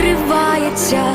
розривається.